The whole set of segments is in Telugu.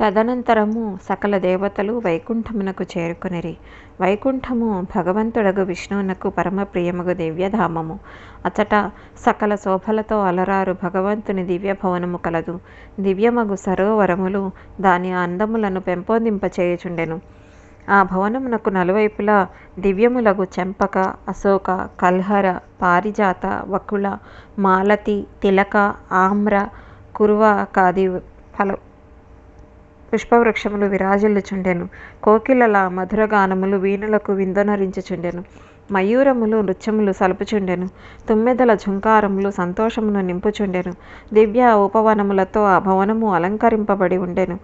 తదనంతరము సకల దేవతలు వైకుంఠమునకు చేరుకొనిరి. వైకుంఠము భగవంతుడగు విష్ణువునకు పరమ ప్రియమగు దివ్యధామము. అచట సకల శోభలతో అలరారు భగవంతుని దివ్య భవనము కలదు. దివ్యమగు సరోవరములు దాని అందములను పెంపొందింపచేయుచుండెను. ఆ భవనమునకు నలువైపులా దివ్యములగు చెంపక అశోక కల్హర పారిజాత వకుళ మాలతి తిలక ఆమ్ర కురువ కాది ఫల పుష్పవృక్షములు విరాజిల్లుచుండెను. కోకిలల మధురగానములు వీణులకు విందనరించుచుండెను. మయూరములు నృత్యములు సలుపుచుండెను. తుమ్మెదల ఝుంకారములు సంతోషమును నింపుచుండెను. దివ్య ఉపవనములతో ఆ భవనము అలంకరింపబడి ఉండెను.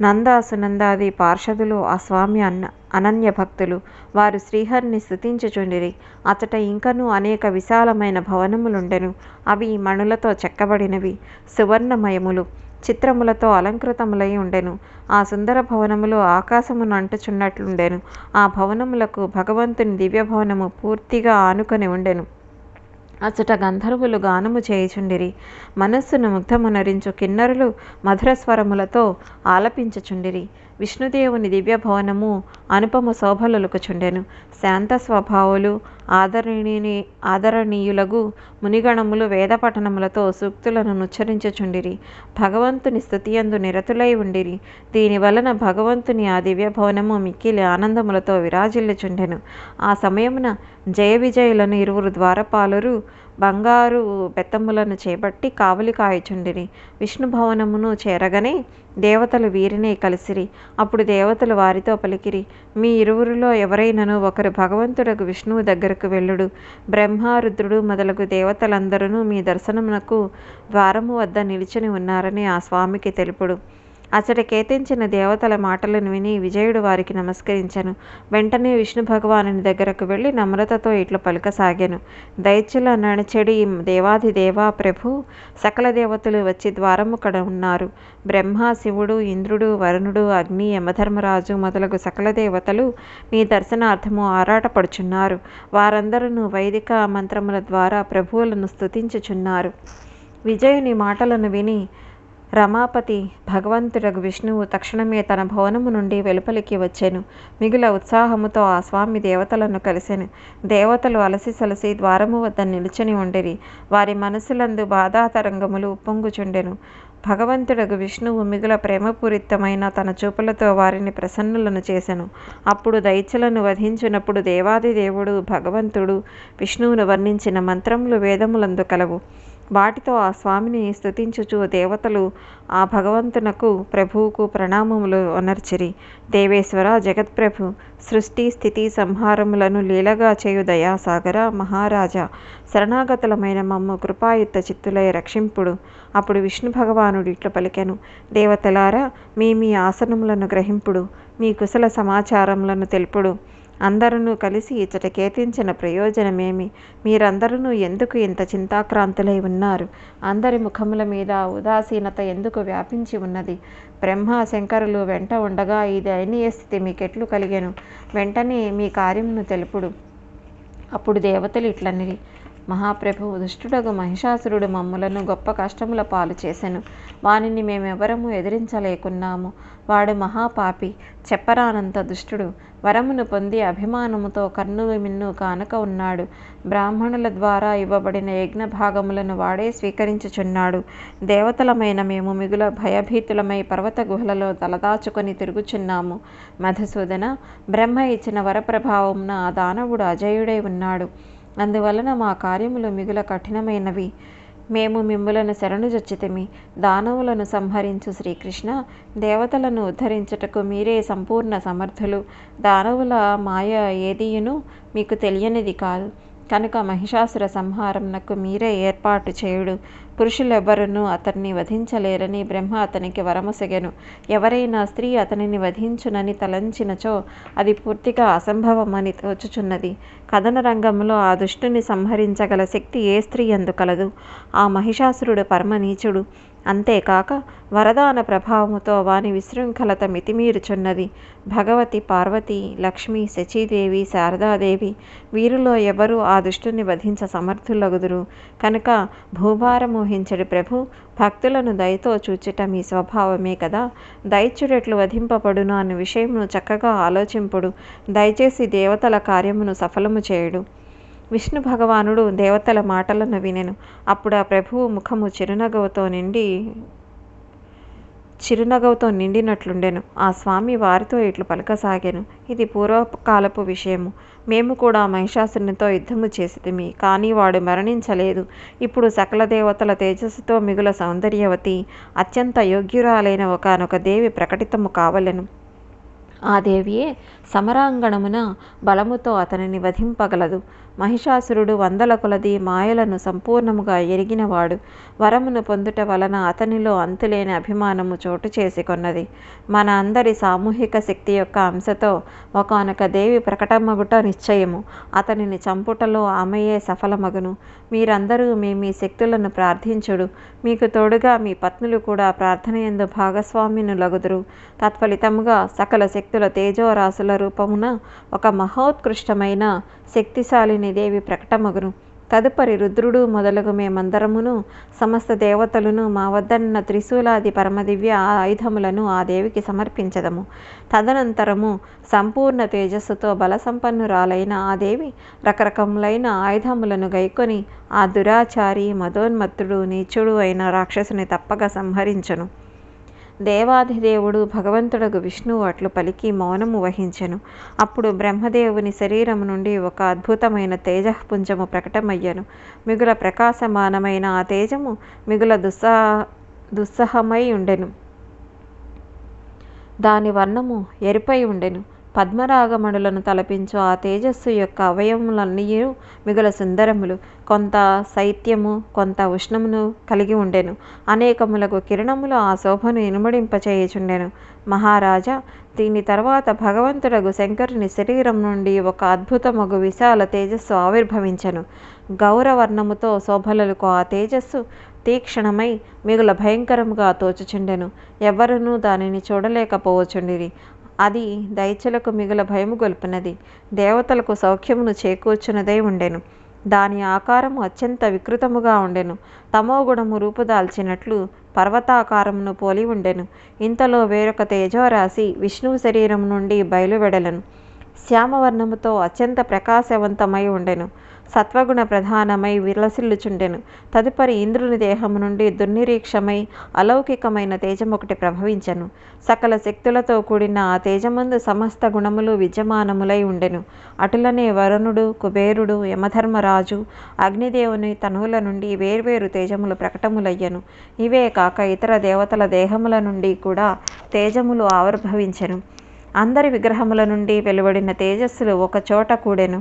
నంద సునందాది పార్షదులు ఆ స్వామి అన్న అనన్య భక్తులు వారు శ్రీహరిని స్థుతించుచుండిరి అతట ఇంకనూ అనేక విశాలమైన భవనములుండెను. అవి మణులతో చెక్కబడినవి. సువర్ణమయములు. చిత్రములతో అలంకృతములై ఉండెను. ఆ సుందర భవనములు ఆకాశమును అంటుచున్నట్లుండెను. ఆ భవనములకు భగవంతుని దివ్య భవనము పూర్తిగా ఆనుకొని ఉండెను. అచ్చట గంధర్వులు గానము చేయుచుండిరి. మనస్సును ముగ్ధమునరించు కిన్నరులు మధుర స్వరములతో ఆలపించుచుండిరి. విష్ణుదేవుని దివ్యభవనము అనుపమ శోభలొలుకుచుండెను. శాంత స్వభావులు ఆదరణీని ఆదరణీయులగు మునిగణములు వేద పఠనములతో సూక్తులను నుచ్చరించుచుండిరి. భగవంతుని స్థుతియందు నిరతులై ఉండిరి. దీని వలన భగవంతుని ఆ దివ్య భవనము మిక్కిలి ఆనందములతో విరాజిల్లుచుండెను. ఆ సమయమున జయ విజయులను ఇరువురు ద్వారపాలురు బంగారు బెత్తములను చేపట్టి కావలి కాయుచుండిరి. విష్ణు భవనమును చేరగనే దేవతలు వీరినే కలిసిరి. అప్పుడు దేవతలు వారితో పలికిరి మీ ఇరువురిలో ఎవరైనను ఒకరు భగవంతుడకు విష్ణువు దగ్గరకు వెళ్ళుడు. బ్రహ్మ రుద్రుడు మొదలగు దేవతలందరూ మీ దర్శనమునకు ద్వారము వద్ద నిలిచిని ఉన్నారని ఆ స్వామికి తెలుపుడు. అతడి కేతించిన దేవతల మాటలను విని విజయుడు వారికి నమస్కరించను. వెంటనే విష్ణు భగవానుని దగ్గరకు వెళ్ళి నమ్రతతో ఇట్లు పలుకసాగాను. దైత్యుల నడిచెడి దేవాది దేవా ప్రభు సకల దేవతలు వచ్చి ద్వారము కడ ఉన్నారు. బ్రహ్మ శివుడు ఇంద్రుడు వరుణుడు అగ్ని యమధర్మరాజు మొదలగు సకల దేవతలు మీ దర్శనార్థము ఆరాటపడుచున్నారు. వారందరూ వైదిక మంత్రముల ద్వారా ప్రభువులను స్తుతించుచున్నారు. విజయుని మాటలను విని రమాపతి భగవంతుడగు విష్ణువు తక్షణమే తన భవనము నుండి వెలుపలికి వచ్చెను. మిగుల ఉత్సాహముతో ఆ స్వామి దేవతలను కలిసెను. దేవతలు అలసి సలసి ద్వారము వద్ద నిలుచుని ఉండిరి. వారి మనసులందు బాధాతరంగములు ఉప్పొంగుచుండెను. భగవంతుడగు విష్ణువు మిగుల ప్రేమపూరితమైన తన చూపులతో వారిని ప్రసన్నులను చేసెను. అప్పుడు దైత్యులను వధించినప్పుడు దేవాది దేవుడు భగవంతుడు విష్ణువును వర్ణించిన మంత్రములు వేదములందు కలవు. వాటితో ఆ స్వామిని స్థుతించుచు దేవతలు ఆ భగవంతునకు ప్రభువుకు ప్రణామములు అనర్చిరి. దేవేశ్వర జగత్ప్రభు సృష్టి స్థితి సంహారములను లీలగా చేయు దయాసాగర మహారాజా. శరణాగతులమైన మమ్ము కృపాయుత్త చిత్తులై రక్షింపుడు. అప్పుడు విష్ణు భగవానుడు ఇట్లు పలికెను. దేవతలారా మీ మీ ఆసనములను గ్రహింపుడు. మీ కుశల సమాచారములను తెలుపుడు. అందరూ కలిసి ఇచ్చట కేతించిన ప్రయోజనమేమి? మీరందరూ ఎందుకు ఇంత చింతాక్రాంతులై ఉన్నారు? అందరి ముఖముల మీద ఉదాసీనత ఎందుకు వ్యాపించి ఉన్నది? బ్రహ్మ శంకరులు వెంట ఉండగా ఈ దయనీయ స్థితి మీకెట్లు కలిగెను? వెంటనే మీ కార్యమును తెలుపుడు. అప్పుడు దేవతలు ఇట్లనిరి. మహాప్రభు దుష్టుడగు మహిషాసురుడు మమ్ములను గొప్ప కష్టముల పాలు చేసెను. వానిని మేమెవరము ఎదిరించలేకున్నాము. వాడు మహాపాపి. చెప్పరానంత దుష్టుడు. వరమును పొంది అభిమానముతో కన్నులు మిన్ను కానక ఉన్నాడు. బ్రాహ్మణుల ద్వారా ఇవ్వబడిన యజ్ఞ భాగములను వాడే స్వీకరించుచున్నాడు. దేవతలమైన మేము మిగుల భయభీతులమై పర్వత గుహలలో తలదాచుకొని తిరుగుచున్నాము. మధుసూదన బ్రహ్మ ఇచ్చిన వరప్రభావంన ఆ దానవుడు అజయుడై ఉన్నాడు. అందువలన మా కార్యములు మిగుల కఠినమైనవి. మేము మిమ్ములను శరణుజొచ్చితిమి దానవులను సంహరించు శ్రీకృష్ణ. దేవతలను ఉద్ధరించుటకు మీరే సంపూర్ణ సమర్థులు. దానవుల మాయ ఏదియును మీకు తెలియనిది కాదు. కనుక మహిషాసుర సంహారంనకు మీరే ఏర్పాటు చేయుడు. పురుషులెవ్వరునూ అతన్ని వధించలేరని బ్రహ్మ అతనికి వరమొసగెను. ఎవరైనా స్త్రీ అతనిని వధించునని తలంచినచో అది పూర్తిగా అసంభవమని తోచుచున్నది. కథన రంగంలో ఆ దుష్టుని సంహరించగల శక్తి ఏ స్త్రీ అందు కలదు. ఆ మహిషాసురుడు పరమ నీచుడు అంతేకాక వరదాన ప్రభావముతో వాని విశృంఖలత మితిమీరుచున్నది. భగవతి పార్వతి లక్ష్మి శచీదేవి శారదాదేవి వీరిలో ఎవరు ఆ దుష్టుని వధించ సమర్థులగుదురు. కనుక భూభారమోహించడి ప్రభు భక్తులను దయతో చూచుట మీ స్వభావమే కదా. దయచుడెట్లు వధింపబడును అన్న విషయమును చక్కగా ఆలోచింపుడు. దయచేసి దేవతల కార్యమును సఫలము చేయుడు. విష్ణు భగవానుడు దేవతల మాటలను వినెను. అప్పుడు ఆ ప్రభువు ముఖము చిరునగవుతో నిండి చిరునగవుతో నిండినట్లుండెను. ఆ స్వామి వారితో ఇట్లు పలకసాగాను. ఇది పూర్వకాలపు విషయము. మేము కూడా మహిషాసునితో యుద్ధము చేసితిమి కానీ వాడు మరణించలేదు. ఇప్పుడు సకల దేవతల తేజస్సుతో మిగుల సౌందర్యవతి అత్యంత యోగ్యురాలైన ఒకనొక దేవి ప్రకటితము కావలెను. ఆ దేవియే సమరాంగణమున బలముతో అతనిని వధింపగలదు. మహిషాసురుడు వందల కొలది మాయలను సంపూర్ణముగా ఎరిగినవాడు. వరమును పొందుట వలన అతనిలో అంతులేని అభిమానము చోటు చేసుకొన్నది. మన అందరి సామూహిక శక్తి యొక్క అంశతో ఒకనొక దేవి ప్రకటమగుట నిశ్చయము. అతనిని చంపుటలో ఆమెయే సఫలమగును. మీరందరూ మీ మీ శక్తులను ప్రార్థించుడు. మీకు తోడుగా మీ పత్నులు కూడా ప్రార్థనయందు భాగస్వామిను లగుదురు. తత్ఫలితముగా సకల శక్తుల తేజోరాశుల రూపమున ఒక మహోత్కృష్టమైన శక్తిశాలిని దేవి ప్రకటమగును. తదుపరి రుద్రుడు మొదలగు మేమందరమును సమస్త దేవతలను మా వద్దన్న త్రిశూలాది పరమదివ్య ఆయుధములను ఆ దేవికి సమర్పించదము. తదనంతరము సంపూర్ణ తేజస్సుతో బలసంపన్నురాలైన ఆ దేవి రకరకములైన ఆయుధములను గైకొని ఆ దురాచారి మదోన్మత్తుడు నీచుడు అయిన రాక్షసుని తప్పక సంహరించను. దేవాధిదేవుడు భగవంతుడు విష్ణువు అట్లు పలికి మౌనము వహించెను. అప్పుడు బ్రహ్మదేవుని శరీరము నుండి ఒక అద్భుతమైన తేజపుంజము ప్రకటమయ్యను. మిగుల ప్రకాశమానమైన ఆ తేజము మిగుల దుస్సా దుస్సహమై ఉండెను. దాని వర్ణము ఎరుపై ఉండెను. పద్మరాగమణులను తలపించు ఆ తేజస్సు యొక్క అవయవములన్నీ మిగుల సుందరములు. కొంత శైత్యము కొంత ఉష్ణమును కలిగి ఉండెను. అనేకములకు కిరణములు ఆ శోభను ఇనుమడింపచేయుచుండెను. మహారాజా దీని తర్వాత భగవంతుడగు శంకరుని శరీరం నుండి ఒక అద్భుతమగు విశాల తేజస్సు ఆవిర్భవించెను. గౌరవర్ణముతో శోభలకు ఆ తేజస్సు తీక్షణమై మిగుల భయంకరముగా తోచుచుండెను. ఎవ్వరునూ దానిని చూడలేకపోవచుండిరి అది దైత్యులకు మిగుల భయము గొల్పినది. దేవతలకు సౌఖ్యమును చేకూర్చున్నదై ఉండెను. దాని ఆకారము అత్యంత వికృతముగా ఉండెను. తమోగుణము రూపుదాల్చినట్లు పర్వతాకారమును పోలి ఉండెను. ఇంతలో వేరొక తేజోరాశి విష్ణువు శరీరం నుండి బయలువెడలను. శ్యామవర్ణముతో అత్యంత ప్రకాశవంతమై ఉండెను. సత్వగుణ ప్రధానమై విలసిల్లుచుండెను తదుపరి ఇంద్రుని దేహము నుండి దుర్నిరీక్షమై అలౌకికమైన తేజమొకటి ప్రభవించెను. సకల శక్తులతో కూడిన ఆ తేజమందు సమస్త గుణములు విద్యమానములై ఉండెను. అటులనే వరుణుడు కుబేరుడు యమధర్మరాజు అగ్నిదేవుని తనువుల నుండి వేర్వేరు తేజములు ప్రకటములయ్యను. ఇవే కాక ఇతర దేవతల దేహముల నుండి కూడా తేజములు ఆవిర్భవించెను. అందరి విగ్రహముల నుండి వెలువడిన తేజస్సులు ఒక చోట కూడెను.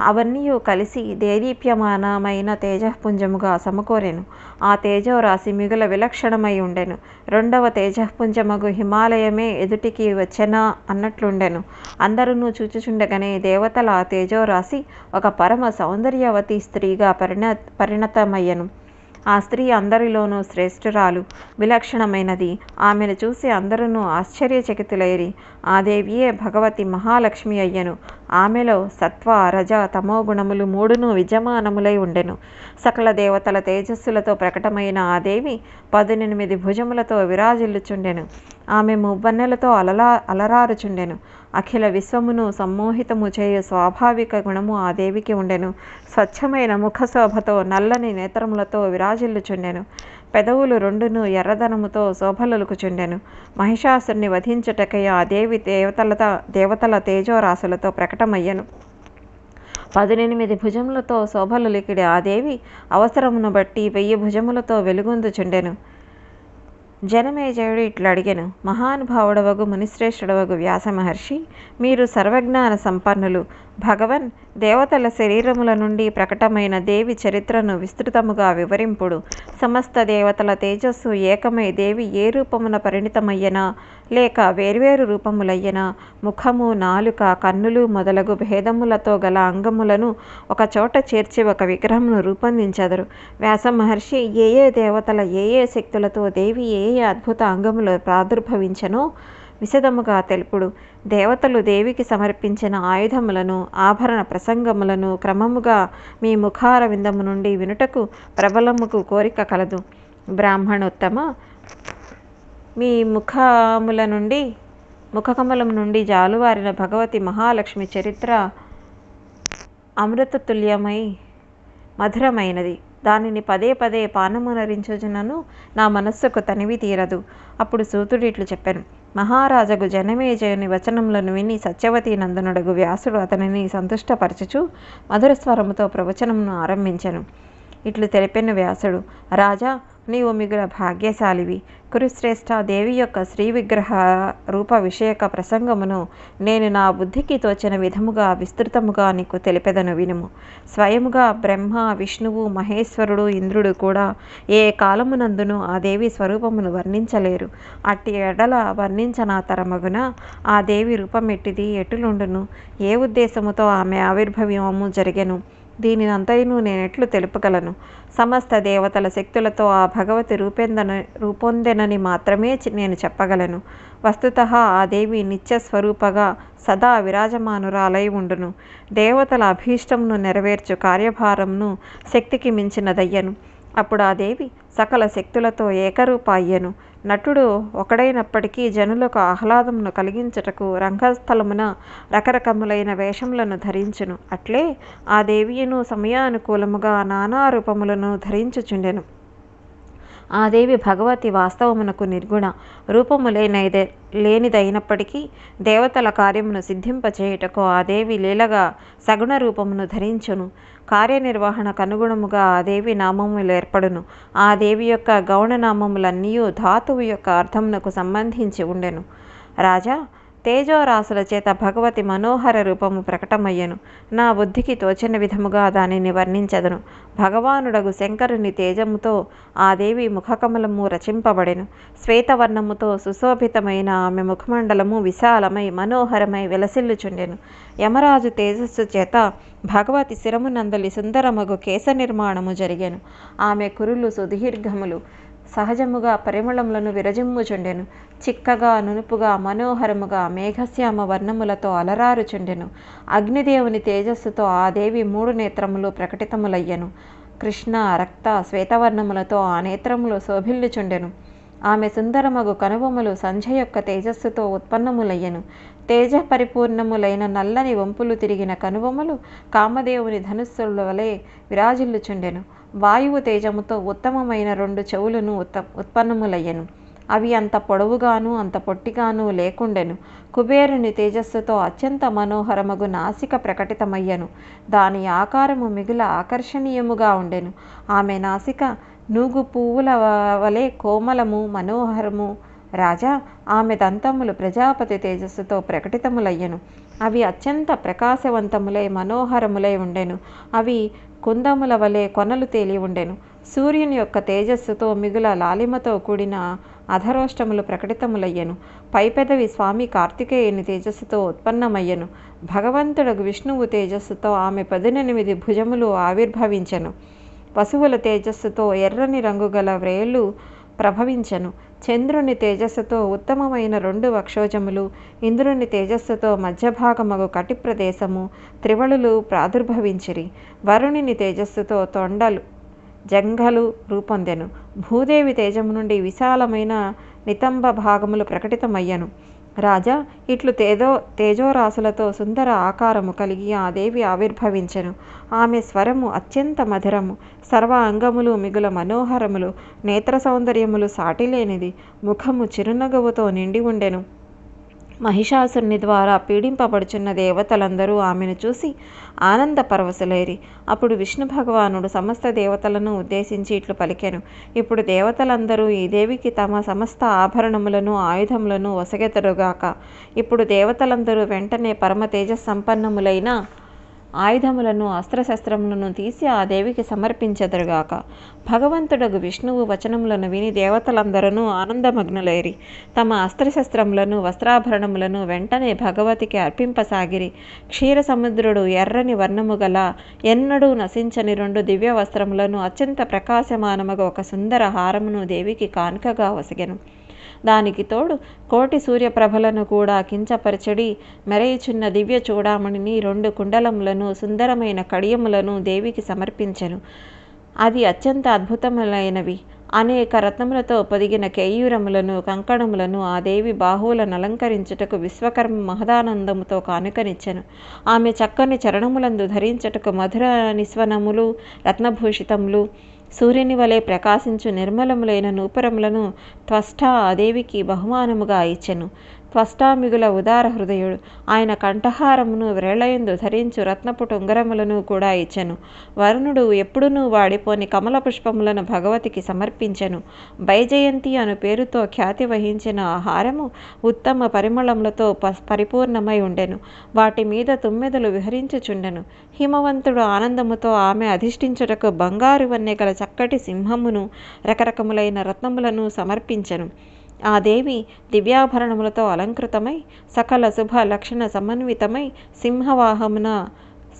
అవన్నీ కలిసి దేదీప్యమానమైన తేజఃపుంజముగా సమకూరెను. ఆ తేజోరాశి మిగుల విలక్షణమై ఉండెను. రెండవ తేజపుంజమగు హిమాలయమే ఎదుటికి వచ్చెనా అన్నట్లుండెను. అందరూ చూచుచుండగానే దేవతల ఆ తేజోరాశి ఒక పరమ సౌందర్యవతి స్త్రీగా పరిణ పరిణతమయ్యను. ఆ స్త్రీ అందరిలోనూ శ్రేష్ఠురాలు. విలక్షణమైనది. ఆమెను చూసి అందరూ ఆశ్చర్యచకితులైరి ఆ దేవియే భగవతి మహాలక్ష్మి అయ్యను. ఆమెలో సత్వ రజ తమో గుణములు మూడును విజమానములై ఉండెను. సకల దేవతల తేజస్సులతో ప్రకటమైన ఆ దేవి పదునెనిమిది భుజములతో విరాజిల్లుచుండెను. ఆమె మువ్వన్నెలతో అలలా అలరారుచుండెను. అఖిల విశ్వమును సమ్మోహితము చేయు స్వాభావిక గుణము ఆ దేవికి ఉండెను. స్వచ్ఛమైన ముఖశోభతో నల్లని నేత్రములతో విరాజిల్లుచుండెను. పెదవులు రెండును ఎర్రదనముతో శోభలొలుకుచుండెను. మహిషాసుని వధించుటకై ఆ దేవి దేవతల దేవతల తేజోరాశులతో ప్రకటమయ్యను. పదునెనిమిది భుజములతో శోభలొలికిడి ఆ దేవి అవసరమును బట్టి వెయ్యి భుజములతో వెలుగొందుచుండెను. జనమేజయుడు ఇట్లా అడిగెను మహానుభావుడవగు మునిశ్రేష్ఠుడవగు వ్యాస మహర్షి మీరు సర్వజ్ఞాన సంపన్నులు. భగవన్ దేవతల శరీరముల నుండి ప్రకటమైన దేవి చరిత్రను విస్తృతముగా వివరింపుడు. సమస్త దేవతల తేజస్సు ఏకమై దేవి ఏ రూపమున పరిణితమయ్యనా? లేక వేర్వేరు రూపములయ్యనా? ముఖము నాలుక కన్నులు మొదలగు భేదములతో గల అంగములను ఒక చోట చేర్చి ఒక విగ్రహమును రూపొందించెదరు. వ్యాస మహర్షి ఏ ఏ దేవతల ఏ ఏ శక్తులతో దేవి ఏ ఏ అద్భుత అంగములు ప్రాదుర్భవించనో విశదముగా తెలుపుడు. దేవతలు దేవికి సమర్పించిన ఆయుధములను ఆభరణ ప్రసంగములను క్రమముగా మీ ముఖార విందము నుండి వినుటకు ప్రబలముకు కోరిక కలదు. బ్రాహ్మణోత్తమ మీ ముఖముల నుండి ముఖకమలం నుండి జాలువారిన భగవతి మహాలక్ష్మి చరిత్ర అమృతతుల్యమై మధురమైనది. దానిని పదే పదే పానమునరించుచునను నా మనస్సుకు తనివి తీరదు. అప్పుడు సూతుడు ఇట్లు చెప్పాను. మహారాజగు జనమేజయుని వచనములను విని సత్యవతి నందనుడగు వ్యాసుడు అతనిని సంతుష్టపరచుచు మధుర స్వరముతో ప్రవచనమును ఆరంభించెను. ఇట్లు తెలిపెను వ్యాసుడు రాజా నీవు మిగుల భాగ్యశాలివి. కురుశ్రేష్ఠ దేవి యొక్క శ్రీ విగ్రహ రూప విషయక ప్రసంగమును నేను నా బుద్ధికి తోచిన విధముగా విస్తృతముగా నీకు తెలిపెదను వినుము. స్వయముగా బ్రహ్మ విష్ణువు మహేశ్వరుడు ఇంద్రుడు కూడా ఏ కాలమునందును ఆ దేవి స్వరూపమును వర్ణించలేరు. అట్టి ఎడల వర్ణించనా తరమగున ఆ దేవి రూపమెట్టిది ఎటులుండును? ఏ ఉద్దేశముతో ఆమె ఆవిర్భవము జరిగెను? దీనినంతయును నేనెట్లు తెలుపగలను. సమస్త దేవతల శక్తులతో ఆ భగవతి రూపొందన రూపొందెనని మాత్రమే నేను చెప్పగలను. వస్తుత ఆ దేవి నిత్య స్వరూపగా సదా విరాజమానురాలై ఉండును. దేవతల అభీష్టమును నెరవేర్చు కార్యభారంను శక్తికి మించినదయ్యను. అప్పుడు ఆ దేవి సకల శక్తులతో ఏకరూప అయ్యను నటుడు ఒకడైనప్పటికీ జనులకు ఆహ్లాదమును కలిగించుటకు రంగస్థలమున రకరకములైన వేషములను ధరించును. అట్లే ఆ దేవియును సమయానుకూలముగా నానా రూపములను ధరించుచుండెను. ఆ దేవి భగవతి వాస్తవమునకు నిర్గుణ. రూపము లేనైదే లేనిదైనప్పటికీ దేవతల కార్యమును సిద్ధింపచేయుటకు ఆ దేవి లీలగా సగుణ రూపమును ధరించును. కార్యనిర్వహణకు అనుగుణముగా ఆ దేవి నామములు ఏర్పడును. ఆ దేవి యొక్క గౌణనామములన్నీ ధాతువు యొక్క అర్థమునకు సంబంధించి ఉండెను. రాజా తేజోరాశుల చేత భగవతి మనోహర రూపము ప్రకటమయ్యను. నా బుద్ధికి తోచిన విధముగా దానిని వర్ణించదను. భగవానుడగు శంకరుని తేజముతో ఆ దేవి ముఖకమలము రచింపబడెను. శ్వేతవర్ణముతో సుశోభితమైన ఆమె ముఖమండలము విశాలమై మనోహరమై విలసిల్లుచుండెను. యమరాజు తేజస్సు చేత భగవతి శిరమునందలి సుందరమగు కేశ నిర్మాణము జరిగాను. ఆమె కురులు సుదీర్ఘములు. సహజముగా పరిమళములను విరజిమ్ముచుండెను. చిక్కగా నునుపుగా మనోహరముగా మేఘశ్యామ వర్ణములతో అలరారుచుండెను. అగ్నిదేవుని తేజస్సుతో ఆ దేవి మూడు నేత్రములు ప్రకటితములయ్యను. కృష్ణ రక్త శ్వేతవర్ణములతో ఆ నేత్రములు శోభిల్లుచుండెను. ఆమె సుందరమగు కనుబొమ్మలు సంధ్య యొక్క తేజస్సుతో ఉత్పన్నములయ్యను. తేజ పరిపూర్ణములైన నల్లని వంపులు తిరిగిన కనుబొమ్మలు కామదేవుని ధనుస్సుల వలె విరాజిల్లుచుండెను. వాయువు తేజముతో ఉత్తమమైన రెండు చెవులను ఉత్త ఉత్పన్నములయ్యను. అవి అంత పొడవుగాను అంత పొట్టిగాను లేకుండెను. కుబేరుని తేజస్సుతో అత్యంత మనోహరమగు నాసిక ప్రకటితమయ్యను. దాని ఆకారము మిగుల ఆకర్షణీయముగా ఉండెను. ఆమె నాసిక నూగు పువ్వుల వలె కోమలము మనోహరము. రాజా ఆమె దంతములు ప్రజాపతి తేజస్సుతో ప్రకటితములయ్యను. అవి అత్యంత ప్రకాశవంతములై మనోహరములై ఉండెను. అవి కుందముల వలె కొనలు తేలి ఉండెను. సూర్యుని యొక్క తేజస్సుతో మిగుల లాలిమతో కూడిన అధరోష్టములు ప్రకటితములయ్యను. పైపెదవి స్వామి కార్తికేయుని తేజస్సుతో ఉత్పన్నమయ్యను. భగవంతుడు విష్ణువు తేజస్సుతో ఆమె పదినెనిమిది భుజములు ఆవిర్భవించెను. పశువుల తేజస్సుతో ఎర్రని రంగుగల వ్రేళ్ళు ప్రభవించెను. చంద్రుని తేజస్సుతో ఉత్తమమైన రెండు వక్షోజములు ఇంద్రుని తేజస్సుతో మధ్యభాగమగు కటి ప్రదేశము త్రివళులు ప్రాదుర్భవించిరి. వరుణుని తేజస్సుతో తొండలు జంఘలు రూపొందెను. భూదేవి తేజము నుండి విశాలమైన నితంబ భాగములు ప్రకటితమయ్యను. రాజా ఇట్లు తేజో తేజోరాశులతో సుందర ఆకారము కలిగి ఆ దేవి ఆవిర్భవించెను. ఆమె స్వరము అత్యంత మధురము. సర్వ అంగములు మిగుల మనోహరములు. నేత్ర సౌందర్యములు సాటిలేనిది. ముఖము చిరునగవుతో నిండి ఉండెను. మహిషాసురుని ద్వారా పీడింపబడుచున్న దేవతలందరూ ఆమెను చూసి ఆనంద పరవశులేరి. అప్పుడు విష్ణు భగవానుడు సమస్త దేవతలను ఉద్దేశించి ఇట్లు పలికెను. ఇప్పుడు దేవతలందరూ ఈ దేవికి తమ సమస్త ఆభరణములను ఆయుధములను ఒసగెతరుగాక ఇప్పుడు దేవతలందరూ వెంటనే పరమ తేజ సంపన్నములైన ఆయుధములను అస్త్రశస్త్రములను తీసి ఆ దేవికి సమర్పించెదరుగాక. భగవంతుడగు విష్ణువు వచనములను విని దేవతలందరూ ఆనందమగ్నులైరి. తమ అస్త్రశస్త్రములను వస్త్రాభరణములను వెంటనే భగవతికి అర్పింపసాగిరి. క్షీర సముద్రుడు ఎర్రని వర్ణము గల ఎన్నడూ నశించని రెండు దివ్య వస్త్రములను అత్యంత ప్రకాశమానముగా ఒక సుందర హారమును దేవికి కానుకగా వసగెను. దానికి తోడు కోటి సూర్యప్రభలను కూడా కించపరచడి మెరయిచున్న దివ్య చూడామణిని రెండు కుండలములను సుందరమైన కడియములను దేవికి సమర్పించెను. అది అత్యంత అద్భుతములైనవి. అనేక రత్నములతో పొదిగిన కేయూరములను కంకణములను ఆ దేవి బాహువులను అలంకరించుటకు విశ్వకర్మ మహదానందముతో కానుకనిచ్చెను. ఆమె చక్కని చరణములందు ధరించుటకు మధుర నిస్వనములు రత్నభూషితములు సూర్యుని వలె ప్రకాశించు నిర్మలములైన నూపురములను త్వష్ట ఆ దేవికి బహుమానముగా ఇచ్చెను. త్వష్టామిగుల ఉదార హృదయుడు. ఆయన కంఠహారమును వ్రేళయందు ధరించు రత్నపు ఉంగరములను కూడా ఇచ్చెను వరుణుడు ఎప్పుడునూ వాడిపోని కమల పుష్పములను భగవతికి సమర్పించెను. బైజయంతి అను పేరుతో ఖ్యాతి వహించిన ఆ హారము ఉత్తమ పరిమళములతో పరిపూర్ణమై ఉండెను. వాటి మీద తుమ్మెదలు విహరించుచుండెను. హిమవంతుడు ఆనందముతో ఆమె అధిష్ఠించుటకు బంగారు వన్నె గల చక్కటి సింహమును రకరకములైన రత్నములను సమర్పించెను. ఆ దేవి దివ్యాభరణములతో అలంకృతమై సకల శుభ లక్షణ సమన్వితమై సింహవాహమున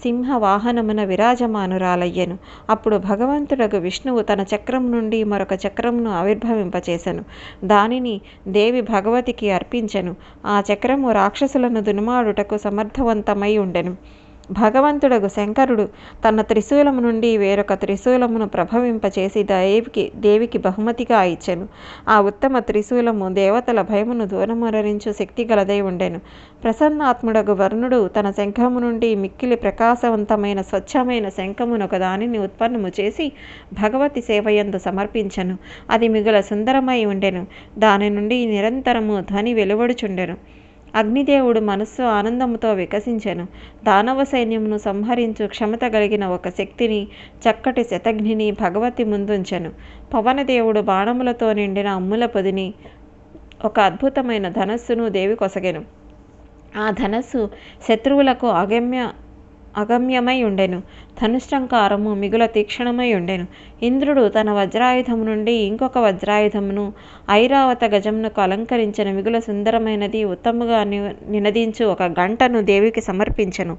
సింహవాహనమున విరాజమానురాలయ్యను. అప్పుడు భగవంతుడగు విష్ణువు తన చక్రం నుండి మరొక చక్రమును ఆవిర్భవింపచేశను దానిని దేవి భగవతికి అర్పించెను. ఆ చక్రము రాక్షసులను దునుమాడుటకు సమర్థవంతమై ఉండెను. భగవంతుడగు శంకరుడు తన త్రిశూలము నుండి వేరొక త్రిశూలమును ప్రభవింపచేసి దేవికి దేవికి బహుమతిగా ఇచ్చెను. ఆ ఉత్తమ త్రిశూలము దేవతల భయమును దూరమరణించు శక్తి గలదై ఉండెను ప్రసన్నాత్ముడగు వర్ణుడు తన శంఖము నుండి మిక్కిలి ప్రకాశవంతమైన స్వచ్ఛమైన శంఖమును ఒక దానిని ఉత్పన్నము చేసి భగవతి సేవయందు సమర్పించెను. అది మిగుల సుందరమై ఉండెను. దాని నుండి నిరంతరము ధ్వని వెలువడుచుండెను. అగ్నిదేవుడు మనస్సు ఆనందముతో వికసించెను. దానవ సైన్యమును సంహరించు క్షమత కలిగిన ఒక శక్తిని చక్కటి శతఘ్నిని భగవతి ముందుంచెను. పవనదేవుడు బాణములతో నిండిన అమ్ముల పొదిని ఒక అద్భుతమైన ధనస్సును దేవి కొసగెను. ఆ ధనస్సు శత్రువులకు అగమ్య అగమ్యమై ఉండెను. ధనుష్టంకారము మిగుల తీక్షణమై ఉండెను. ఇంద్రుడు తన వజ్రాయుధము నుండి ఇంకొక వజ్రాయుధమును ఐరావత గజమునకు అలంకరించిన మిగుల సుందరమైనది ఉత్తముగా ని నినదించు ఒక గంటను దేవికి సమర్పించెను.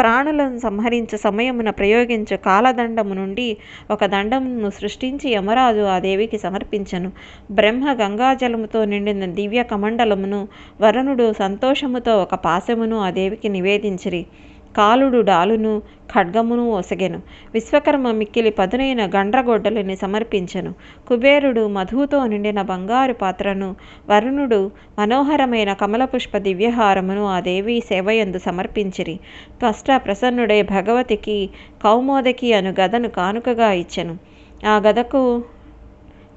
ప్రాణులను సంహరించు సమయమున ప్రయోగించు కాలదండము నుండి ఒక దండమును సృష్టించి యమరాజు ఆ దేవికి సమర్పించెను. బ్రహ్మ గంగాజలముతో నిండిన దివ్య కమండలమును వరుణుడు సంతోషముతో ఒక పాశమును ఆ దేవికి నివేదించిరి. కాలుడు డాలును ఖడ్గమును ఒసగెను. విశ్వకర్మ మిక్కిలి పదునైన గండ్రగొడ్డలిని సమర్పించెను. కుబేరుడు మధువుతో నిండిన బంగారు పాత్రను వరుణుడు మనోహరమైన కమలపుష్ప దివ్యహారమును ఆ దేవి సేవయందు సమర్పించిరి. త్వష్ట ప్రసన్నుడే భగవతికి కౌమోదకి అను గదను కానుకగా ఇచ్చెను. ఆ గదకు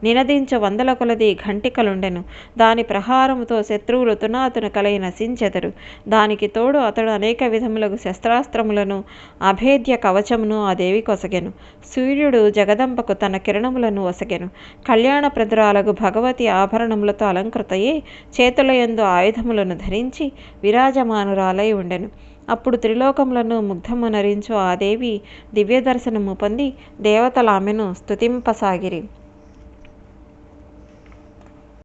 నినదించు వందల కొలది ఘంటికలుండెను. దాని ప్రహారముతో శత్రువులు తునాతున కలయి నశించెదరు దానికి తోడు అతడు అనేక విధములకు శస్త్రాస్త్రములను అభేద్య కవచమును ఆ దేవి కొసగెను. సూర్యుడు జగదంబకు తన కిరణములను ఒసగెను. కళ్యాణ ప్రదురాలకు భగవతి ఆభరణములతో అలంకృతయే చేతులయందు ఆయుధములను ధరించి విరాజమానురాలై ఉండెను. అప్పుడు త్రిలోకములను ముగ్ధమునరించు ఆ దేవి దివ్యదర్శనము పొంది దేవతలామెను స్తుతింపసాగిరి.